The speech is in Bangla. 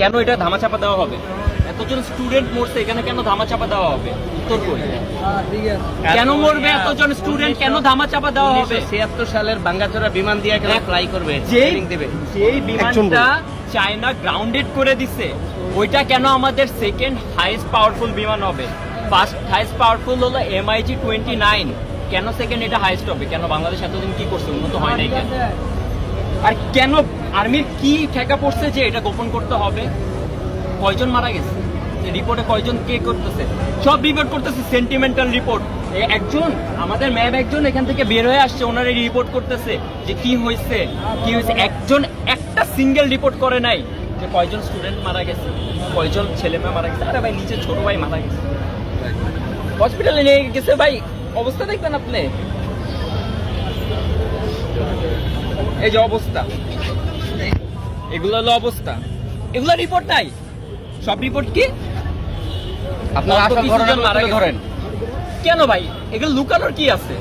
কেন এটা ধামাচাপা দেওয়া হবে? এতজন স্টুডেন্ট মরছে এখানে কেন ধামাচাপা দেওয়া হবে? উত্তর কই? কেন মরবে এতজন স্টুডেন্ট কেন ধামাচাপা দেওয়া হবে? ছিয়াত্তর সালের বাঙ্গাচোরা বিমান দিয়ে কেন ফ্লাই করবে যেই দেবে। যেই বিমানটা চায়না গ্রাউন্ডেড করে দিছে ওইটা কেন আমাদের সেকেন্ড হাইস্ট পাওয়ারফুল বিমান হবে? ফার্স্ট হাইস্ট পাওয়ারফুল হলো এমআইজি টোয়েন্টি নাইন কেন সেকেন্ড এটা হাইস্ট হবে? কেন বাংলাদেশ এতদিন কি করছে? উন্নত হয় নাই কেন? আর কেন আর্মির কি ঠেকা পড়ছে যে এটা গোপন করতে হবে? কয়জন মারা গেছে? রিপোর্টে কয়জন কে করতেছে? সব রিপোর্ট করতেছে সেন্টিমেন্টাল রিপোর্ট একজন, আমাদের ম্যাম একজন এখান থেকে বের হয়ে আসছে, ওনার রিপোর্ট করতেছে যে কি হয়েছে কি হয়েছে। একজন, একটা সিঙ্গেল রিপোর্ট করে নাই যে কয়জন স্টুডেন্ট মারা গেছে, কয়জন ছেলে মেয়ে মারা গেছে। আরে ভাই, নিচে ছোট ভাই মারা গেছে। হসপিটালে নিয়ে গেছে ভাই, অবস্থা দেখবেন আপনি। এই যে অবস্থা। এগুলো হলো অবস্থা। এগুলো রিপোর্ট নাই। সব রিপোর্ট কি? আপনার ধরেন। কেন ভাই? এগুলো লুকানোর কি আছে?